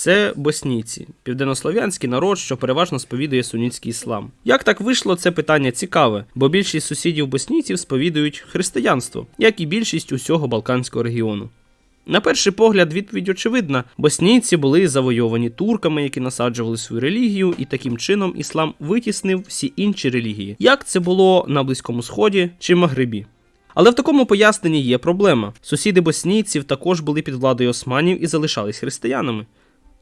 це боснійці, південнослов'янський народ, що переважно сповідує сунітський іслам. Як так вийшло, це питання цікаве, бо більшість сусідів боснійців сповідують християнство, як і більшість усього Балканського регіону. На перший погляд, відповідь очевидна: боснійці були завойовані турками, які насаджували свою релігію, і таким чином іслам витіснив всі інші релігії, як це було на Близькому Сході чи Магрибі. Але в такому поясненні є проблема. Сусіди боснійців також були під владою османів і залишались християнами.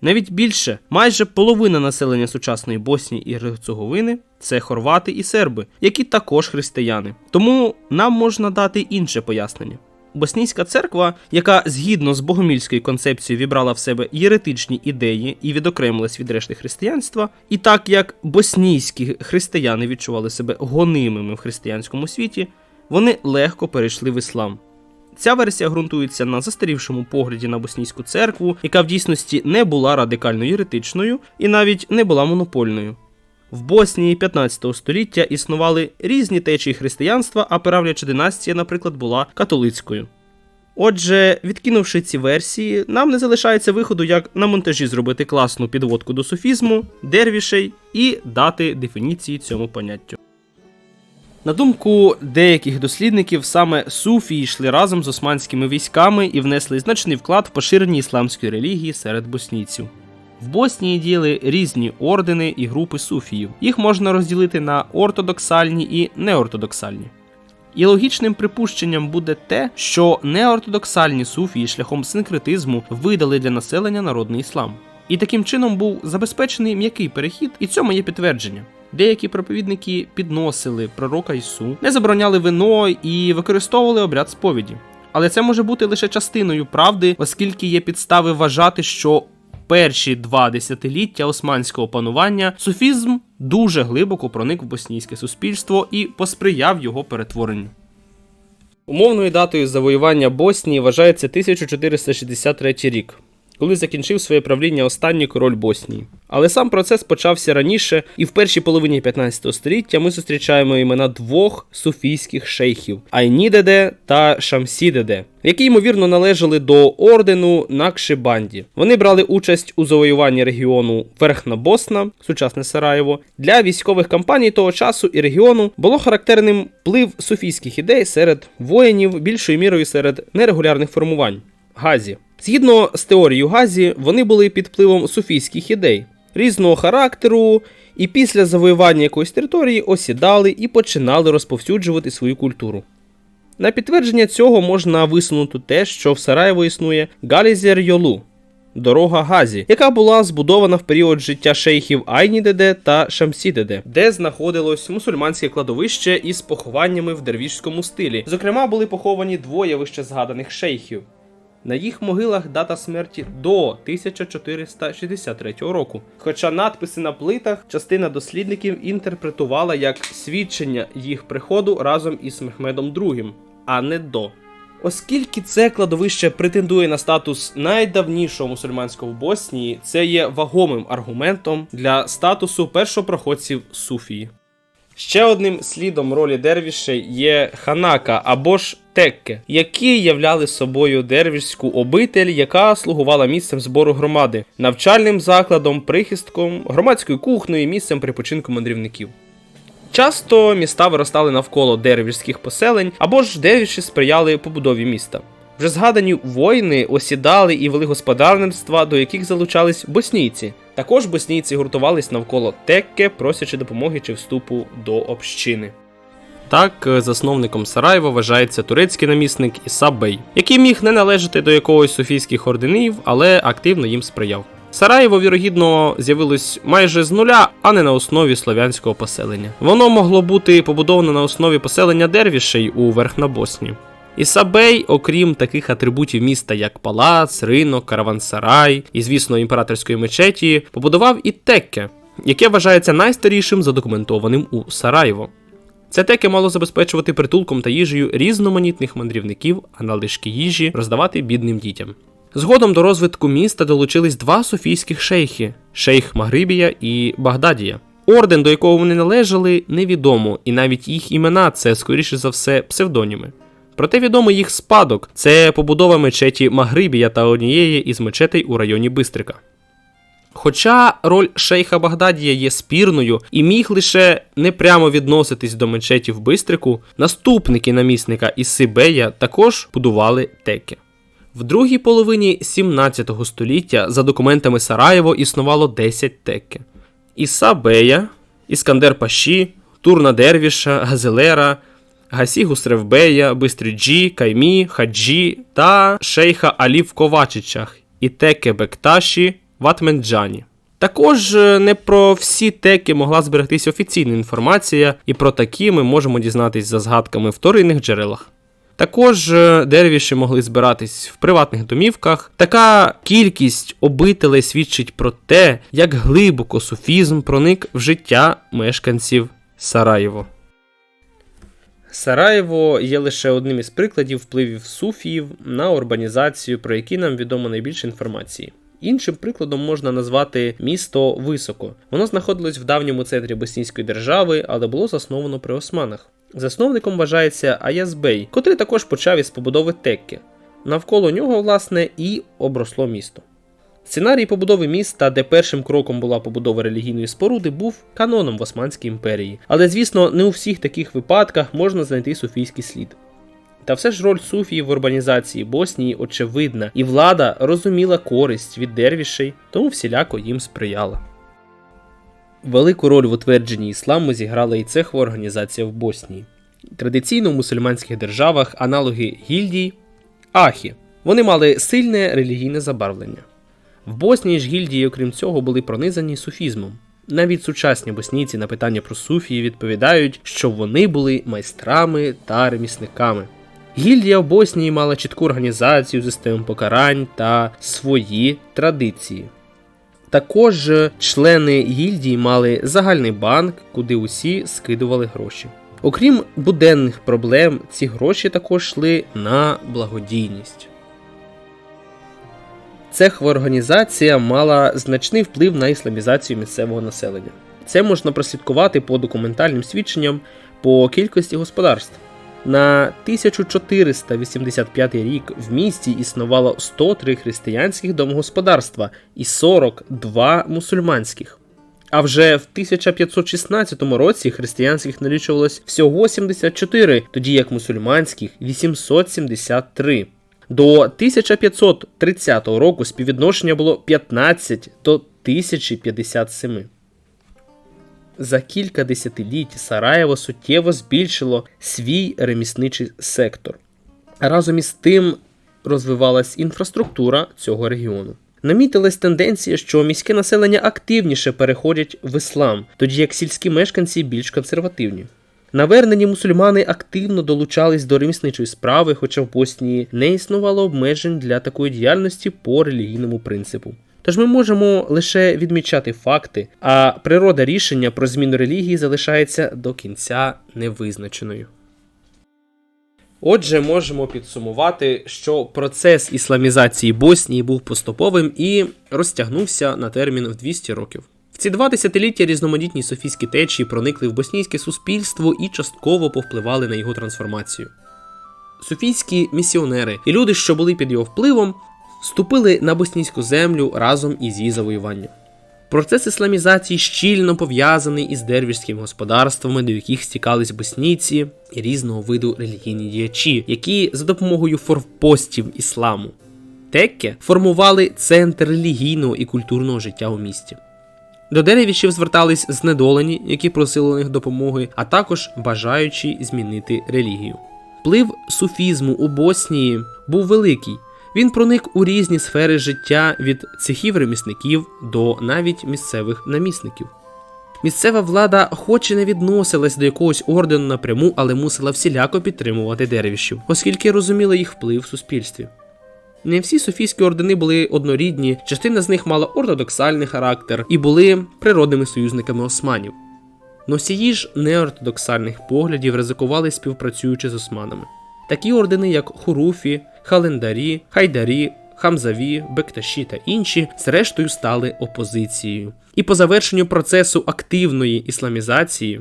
Навіть більше, майже половина населення сучасної Боснії і Герцеговини це хорвати і серби, які також християни. Тому нам можна дати інше пояснення. Боснійська церква, яка згідно з богомільською концепцією вібрала в себе єретичні ідеї і відокремилась від решти християнства, і так як боснійські християни відчували себе гонимими в християнському світі, вони легко перейшли в іслам. Ця версія ґрунтується на застарівшому погляді на боснійську церкву, яка в дійсності не була радикально єретичною і навіть не була монопольною. В Боснії 15 століття існували різні течії християнства, а правляча династія, наприклад, була католицькою. Отже, відкинувши ці версії, нам не залишається виходу, як на монтажі зробити класну підводку до суфізму, дервішей і дати дефініції цьому поняттю. На думку деяких дослідників, саме суфії йшли разом з османськими військами і внесли значний вклад в поширення ісламської релігії серед боснійців. В Боснії діяли різні ордени і групи суфіїв. Їх можна розділити на ортодоксальні і неортодоксальні. І логічним припущенням буде те, що неортодоксальні суфії шляхом синкретизму видали для населення народний іслам. І таким чином був забезпечений м'який перехід, і цьому є підтвердження. Деякі проповідники підносили пророка Ісу, не забороняли вино і використовували обряд сповіді. Але це може бути лише частиною правди, оскільки є підстави вважати, що перші два десятиліття османського панування суфізм дуже глибоко проник в боснійське суспільство і посприяв його перетворенню. Умовною датою завоювання Боснії вважається 1463 рік, коли закінчив своє правління останній король Боснії. Але сам процес почався раніше, і в першій половині 15 століття ми зустрічаємо імена двох суфійських шейхів Айнідеде та Шамсідеде, які ймовірно належали до ордену Накшибанді. Вони брали участь у завоюванні регіону Верхна Босна, сучасне Сараєво. Для військових кампаній того часу і регіону було характерним вплив суфійських ідей серед воїнів, більшою мірою серед нерегулярних формувань. Газі. Згідно з теорією Газі, вони були під впливом суфійських ідей різного характеру, і після завоювання якоїсь території осідали і починали розповсюджувати свою культуру. На підтвердження цього можна висунути те, що в Сараєво існує Галізер Йолу дорога Газі, яка була збудована в період життя шейхів Айнідеде та Шамсідеде, де знаходилось мусульманське кладовище із похованнями в дервішському стилі. Зокрема, були поховані двоє вище згаданих шейхів. На їх могилах дата смерті до 1463 року. Хоча надписи на плитах частина дослідників інтерпретувала як свідчення їх приходу разом із Мехмедом II, а не до. Оскільки це кладовище претендує на статус найдавнішого мусульманського в Боснії, це є вагомим аргументом для статусу першопроходців Суфії. Ще одним слідом ролі дервішей є ханака або ж текке, які являли собою дервішську обитель, яка слугувала місцем збору громади, навчальним закладом, прихистком, громадською кухнею, місцем припочинку мандрівників. Часто міста виростали навколо дервішських поселень або ж дервіші сприяли побудові міста. Вже згадані воїни осідали і вели господарництва, до яких залучались боснійці. Також боснійці гуртувались навколо Текке, просячи допомоги чи вступу до общини. Так, засновником Сараєва вважається турецький намісник Іса Бей, який міг не належати до якогось софійських орденів, але активно їм сприяв. Сараєво, вірогідно, з'явилось майже з нуля, а не на основі слов'янського поселення. Воно могло бути побудовано на основі поселення дервішей у Верхнобосні. Ісабей, окрім таких атрибутів міста, як палац, ринок, каравансарай і, звісно, імператорської мечеті, побудував і Текке, яке вважається найстарішим задокументованим у Сараєво. Це теке мало забезпечувати притулком та їжею різноманітних мандрівників, а налишки їжі роздавати бідним дітям. Згодом до розвитку міста долучились два софійських шейхи шейх Магрибія і Багдадія. Орден, до якого вони належали, невідомо, і навіть їх імена це, скоріше за все, псевдоніми. Проте відомо їх спадок це побудова мечеті Магрибія та однієї із мечетей у районі Бистрика. Хоча роль шейха Багдадія є спірною і міг лише непрямо відноситись до мечеті в Бистрику, наступники намісника Ісибея також будували теки. В другій половині 17 століття за документами Сараєво існувало 10 теки. Іса Бея, Іскандер Паші, Турна Дервіша, Газелера, Гасі Гусревбея, Бистріджі, Каймі, Хаджі та шейха Алі в Ковачичах і теки Бекташі в Атменджані. Також е, не про всі теки могла зберегтися офіційна інформація, і про такі ми можемо дізнатись за згадками в вторинних джерелах. Також е, дервіші могли збиратись в приватних домівках. Така кількість обителей свідчить про те, як глибоко суфізм проник в життя мешканців Сараєво. Сараєво є лише одним із прикладів впливів суфіїв на урбанізацію, про які нам відомо найбільше інформації. Іншим прикладом можна назвати місто Високо. Воно знаходилось в давньому центрі Боснійської держави, але було засновано при османах. Засновником вважається Аязбей, котрий також почав із побудови Текки. Навколо нього, власне, і обросло місто. Сценарій побудови міста, де першим кроком була побудова релігійної споруди, був каноном в Османській імперії. Але, звісно, не у всіх таких випадках можна знайти суфійський слід. Та все ж роль суфії в урбанізації Боснії очевидна, і влада розуміла користь від дервішей, тому всіляко їм сприяла. Велику роль в утвердженні ісламу зіграла і цехова організація в Боснії. Традиційно в мусульманських державах аналоги гільдій ахі. Вони мали сильне релігійне забарвлення. В Боснії ж гільдії, окрім цього, були пронизані суфізмом. Навіть сучасні боснійці на питання про суфії відповідають, що вони були майстрами та ремісниками. Гільдія в Боснії мала чітку організацію, систему покарань та свої традиції. Також члени гільдії мали загальний банк, куди усі скидували гроші. Окрім буденних проблем, ці гроші також йшли на благодійність. Цехова організація мала значний вплив на ісламізацію місцевого населення. Це можна прослідкувати по документальним свідченням по кількості господарств. На 1485 рік в місті існувало 103 християнських домогосподарства і 42 мусульманських. А вже в 1516 році християнських налічувалось всього 74, тоді як мусульманських 873. До 1530 року співвідношення було 15 до 1057. За кілька десятиліть Сараєво суттєво збільшило свій ремісничий сектор. Разом із тим розвивалась інфраструктура цього регіону. Намітилась тенденція, що міське населення активніше переходять в іслам, тоді як сільські мешканці більш консервативні. Навернені мусульмани активно долучались до ремісничої справи, хоча в Боснії не існувало обмежень для такої діяльності по релігійному принципу. Тож ми можемо лише відмічати факти, а природа рішення про зміну релігії залишається до кінця невизначеною. Отже, можемо підсумувати, що процес ісламізації Боснії був поступовим і розтягнувся на термін в 200 років. В ці два десятиліття різноманітні софійські течії проникли в боснійське суспільство і частково повпливали на його трансформацію. Суфійські місіонери і люди, що були під його впливом, ступили на боснійську землю разом із її завоюванням. Процес ісламізації щільно пов'язаний із дервішськими господарствами, до яких стікались боснійці і різного виду релігійні діячі, які за допомогою форпостів ісламу Текке формували центр релігійного і культурного життя у місті. До деревіщів звертались знедолені, які просили у них допомоги, а також бажаючі змінити релігію. Вплив суфізму у Боснії був великий. Він проник у різні сфери життя від цехів ремісників до навіть місцевих намісників. Місцева влада, хоч і не відносилась до якогось ордену напряму, але мусила всіляко підтримувати деревішів, оскільки розуміла їх вплив в суспільстві. Не всі софійські ордени були однорідні, частина з них мала ортодоксальний характер і були природними союзниками османів. Носії ж неортодоксальних поглядів ризикували співпрацюючи з османами. Такі ордени, як Хуруфі, Халендарі, Хайдарі, Хамзаві, Бекташі та інші, зрештою стали опозицією. І по завершенню процесу активної ісламізації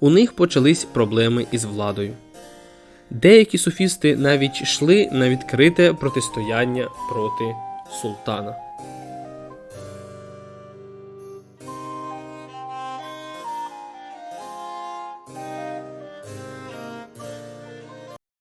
у них почались проблеми із владою. Деякі суфісти навіть йшли на відкрите протистояння проти султана.